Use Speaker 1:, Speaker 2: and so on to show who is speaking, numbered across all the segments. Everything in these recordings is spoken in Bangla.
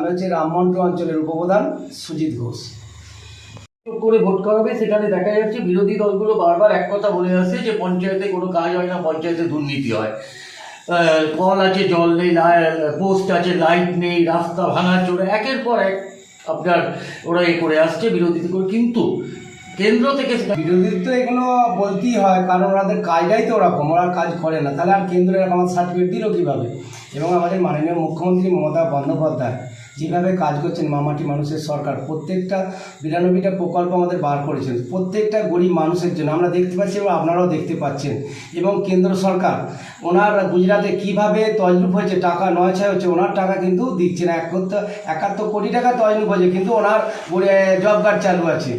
Speaker 1: আমি হচ্ছে রামমন্টু অঞ্চলের উপপ্রধান সুজিত ঘোষ।
Speaker 2: করে ভোট করাবে সেখানে দেখা যাচ্ছে বিরোধী দলগুলো বারবার এক কথা বলে আসছে যে পঞ্চায়েতে কোনো কাজ হয় না পঞ্চায়েতে দুর্নীতি হয়। কল আছে জল নেই পোস্ট আছে লাইট নেই রাস্তা ভাঙা চোরে একের পর এক আপনার ওরা এ করে আসছে বিরোধী করে কিন্তু কেন্দ্র থেকে
Speaker 1: বিরোধী তো এগুলো বলতেই হয় কারণ ওনাদের কাজটাই তো ওরকম ওরা কাজ করে না। তাহলে আর কেন্দ্র এরকম সার্টিফিকেট দিল কীভাবে? এবং আমাদের মাননীয় মুখ্যমন্ত্রী মমতা বন্দ্যোপাধ্যায় যেভাবে কাজ করছেন মামাটি মানুষের সরকার, প্রত্যেকটা বিরানব্বইটা প্রকল্প আমাদের বার করেছেন। প্রত্যেকটা গরিব মানুষের জন্য আমরা দেখতে পাচ্ছি এবং আপনারাও দেখতে পাচ্ছেন। এবং কেন্দ্র সরকার, ওনার গুজরাটে কীভাবে তজরুপ হয়েছে, টাকা নয় ছয় হচ্ছে, ওনার টাকা কিন্তু দিচ্ছে না। একাত্তর কোটি টাকা তজরুপ হয়েছে, কিন্তু ওনার জব কার্ড চালু আছে।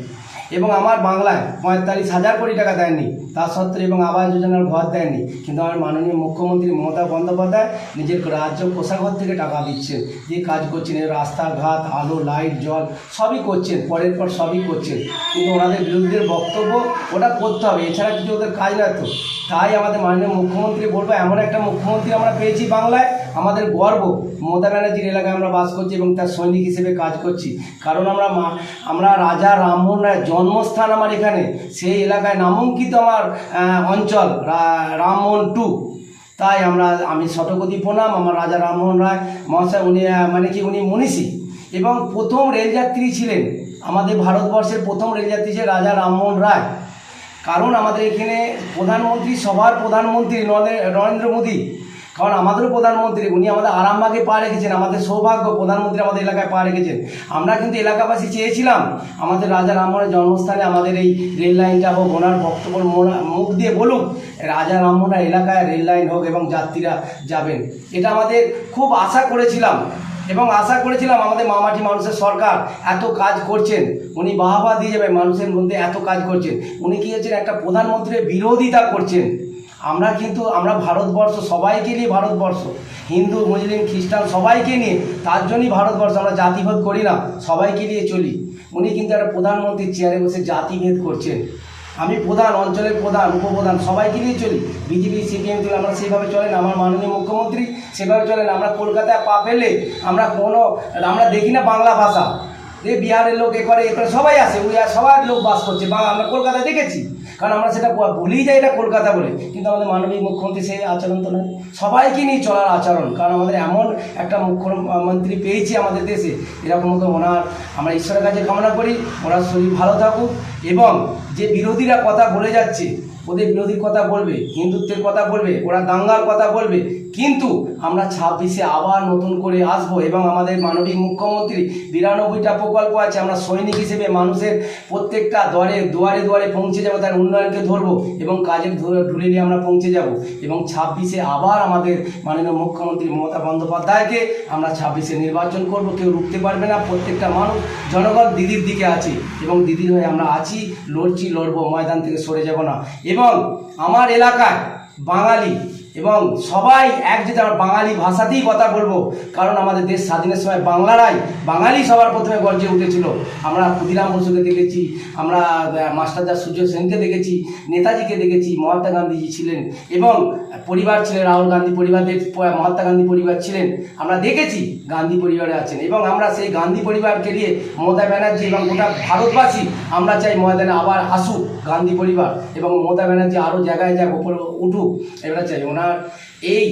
Speaker 1: এবং আমার বাংলায় পঁয়তাল্লিশ হাজার কোটি টাকা দেননি তা সত্ত্বেও এবং আবাস যোজনার ঘর দেননি কিন্তু আমার মাননীয় মুখ্যমন্ত্রী মমতা বন্দ্যোপাধ্যায় নিজের রাজ্য কোষাঘর থেকে টাকা দিচ্ছেন। যে কাজ করছেন রাস্তাঘাট, আলো, লাইট, জল, সবই করছেন। পরের পর সবই করছেন। কিন্তু ওনাদের বিরোধীদের বক্তব্য ওটা করতে হবে। এছাড়া কিছু ওদের কাজ না তো। তাই আমাদের মাননীয় মুখ্যমন্ত্রী বলব, এমন একটা মুখ্যমন্ত্রী আমরা পেয়েছি বাংলায়। আমাদের গর্ব। মমতা ব্যানার্জির এলাকায় আমরা বাস করছি এবং তার সৈনিক হিসেবে কাজ করছি। কারণ আমরা আমরা রাজা রামমোহন রায়ের জন্মস্থান আমার এখানে। সেই এলাকায় নামাঙ্কিত আমার অঞ্চল রামমোহন টু। তাই আমরা, আমি শতপতি প্রণাম, আমার রাজা রামমোহন রায় মহাশয়, উনি মানে কি, উনি মনীষী। এবং প্রথম রেলযাত্রী ছিলেন আমাদের ভারতবর্ষের প্রথম রেলযাত্রী ছিলেন রাজা রামমোহন রায়। কারণ আমাদের এখানে প্রধানমন্ত্রী সবার প্রধানমন্ত্রী নরে- নরেন্দ্র মোদী। কারণ আমাদেরও প্রধানমন্ত্রী, উনি আমাদের আরামবাগে পা রেখেছেন, আমাদের সৌভাগ্য, প্রধানমন্ত্রী আমাদের এলাকায় পা রেখেছেন। আমরা কিন্তু এলাকাবাসী চেয়েছিলাম, আমাদের রাজা রামমোহনের জন্মস্থানে আমাদের এই রেল লাইনটা হোক, ওনার বক্তব্য মুখ দিয়ে বলুক, রাজা রামমোহনের এলাকায় রেল লাইন হোক এবং যাত্রীরা যাবেন। এটা আমাদের খুব আশা করেছিলাম এবং আশা করেছিলাম আমাদের মামাটি মানুষের সরকার এত কাজ করছেন। উনি বাহবা দিয়ে যাবে মানুষের মধ্যে এত কাজ করছেন। উনি কি হচ্ছেন, একটা প্রধানমন্ত্রীর বিরোধিতা করছেন। আমরা কিন্তু, আমরা ভারতবর্ষ, সবাইকে নিয়ে ভারতবর্ষ। হিন্দু, মুসলিম, খ্রিস্টান, সবাইকে নিয়ে, তার জন্যই ভারতবর্ষ, আমরা জাতিভেদ করি না, সবাইকে নিয়ে চলি। উনি কিন্তু একটা প্রধানমন্ত্রীর চেয়ারে বসে জাতিভেদ করছেন। আমি প্রধান, অঞ্চলের প্রধান, উপপ্রধান, সবাইকে নিয়ে চলি। বিজেপি, সিপিএম তুলে আমরা সেইভাবে চলেন আমার মাননীয় মুখ্যমন্ত্রী সেভাবে চলেন আমরা কলকাতায় পা ফেলে আমরা কোনো, আমরা দেখি না বাংলা ভাষা। যে বিহারের লোক এ করে এ করে সবাই আসে, ওই সবার লোক বাস করছে। বা আমরা কলকাতায় দেখেছি, কারণ আমরা সেটা ভুলেই যাই এটা কলকাতা বলে। কিন্তু আমাদের মাননীয় মুখ্যমন্ত্রী সেই আচরণ তো নয়। সবাইকে নিয়ে চলার আচরণ, কারণ আমাদের এমন একটা মুখ্যমন্ত্রী পেয়েছি আমাদের দেশে, এরকম ওনার আমরা ঈশ্বরের কাছে কামনা করি, ওনার শরীর ভালো থাকুক, এবং যে বিরোধীরা কথা বলে যাচ্ছে ওদের বিরোধীর কথা বলবে, হিন্দুত্বের কথা বলবে, ওরা দাঙ্গার কথা বলবে। কিন্তু আমরা ছাব্বিশে আবার নতুন করে আসব এবং আমাদের মানবিক মুখ্যমন্ত্রী বিরানব্বইটা প্রকল্প আছে, আমরা সৈনিক হিসেবে মানুষের প্রত্যেকটা দরে, দুয়ারে দুয়ারে পৌঁছে যাব, তার উন্নয়নকে ধরবো এবং কাজের ঢুলে নিয়ে আমরা পৌঁছে যাব। এবং ছাব্বিশে আবার আমাদের মাননীয় মুখ্যমন্ত্রী মমতা বন্দ্যোপাধ্যায়কে আমরা ছাব্বিশে নির্বাচন করব, কেউ রুখতে পারবে না, প্রত্যেকটা মানুষ, জনগণ দিদির দিকে আছে এবং দিদির হয়ে আমরা আছি, লড়ছি, লড়বো, ময়দান থেকে সরে যাব না। এবং আমার এলাকায় বাঙালি এবং সবাই এক যদি আমরা বাঙালি ভাষাতেই কথা বলব কারণ আমাদের দেশ স্বাধীনের সময় বাংলারাই বাঙালি সবার প্রথমে গর্জে উঠেছিল। আমরা ক্ষুদিরাম বসুকে দেখেছি আমরা আহ, মাস্টারদা সূর্য সেনকে দেখেছি নেতাজিকে দেখেছি মহাত্মা গান্ধীজি ছিলেন এবং পরিবার ছিলেন রাহুল গান্ধী পরিবারদের মহাত্মা গান্ধী পরিবার ছিলেন। আমরা দেখেছি গান্ধী পরিবারে আছেন এবং আমরা সেই গান্ধী পরিবারকে নিয়ে মমতা ব্যানার্জি এবং গোটা ভারতবাসী আমরা চাই ময়দানে আবার আসুক গান্ধী পরিবার এবং মমতা ব্যানার্জি আরও জায়গায় যাক উপরে উঠুক এবার চাই। ওনার এই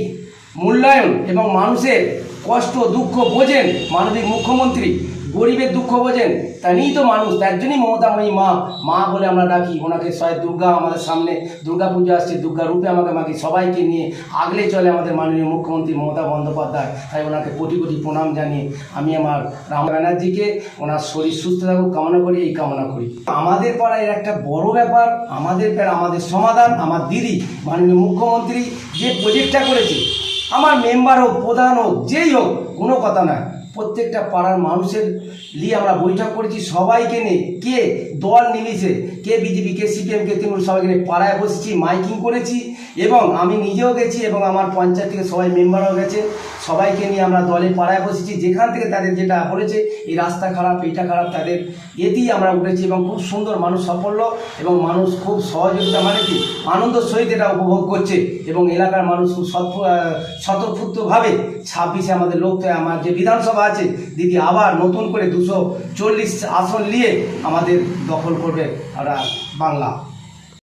Speaker 1: মূল্যায়ন এবং মানুষের কষ্ট দুঃখ বোঝেন মাননীয় মুখ্যমন্ত্রী। গরিবের দুঃখ বোঝেন? তা নিয়েই তো মানুষ। তার জন্যই মমতাময়ী মা মা বলে আমরা ডাকি। ওনাকে সবাই দুর্গা আমাদের সামনে দুর্গা পুজো আসছে, দুর্গা রূপে আমাকে মাকি সবাইকে নিয়ে আগলে চলে আমাদের মাননীয় মুখ্যমন্ত্রী মমতা বন্দ্যোপাধ্যায়। তাই ওনাকে কোটি কোটি প্রণাম জানিয়ে আমি আমার রাম ব্যানার্জিকে, ওনার শরীর সুস্থ থাকুক, কামনা করি, এই কামনা করি। আমাদের পাড়ায় এর একটা বড় ব্যাপার, আমাদের পাড়া আমাদের সমাধান, আমার দিদি, মাননীয় মুখ্যমন্ত্রী যে প্রজেক্টটা করেছে, আমার মেম্বার হোক, প্রধান হোক, যেই হোক, কোনো কথা না প্রত্যেকটা পাড়ার মানুষের নিয়ে আমরা বৈঠক করেছি। সবাইকে নিয়ে কে দল নিমিশে কে বিজেপি, কে সিপিএম, কে তৃণমূল, সবাইকে নিয়ে পাড়ায় বসেছি, মাইকিং করেছি এবং আমি নিজেও গেছি এবং আমার পঞ্চায়েত থেকে সবাই মেম্বারও গেছে। সবাইকে নিয়ে আমরা দলে পাড়ায় বসেছি। যেখান থেকে তাদের যেটা বলেছে এই রাস্তা খারাপ, এইটা খারাপ, তাদের এতেই আমরা উঠেছি এবং খুব সুন্দর মানুষ সাফল্য এবং মানুষ খুব সহযোগিতা মানে কি, আনন্দ সহিত এটা উপভোগ করছে এবং এলাকার মানুষ খুব সৎ স্বতঃস্ফূর্তভাবে ছাব্বিশে আমাদের লোক আমার যে বিধানসভা আছে, দিদি আবার নতুন করে দুশো চল্লিশ আসন নিয়ে আমাদের দখল করবে। আমরা বাংলা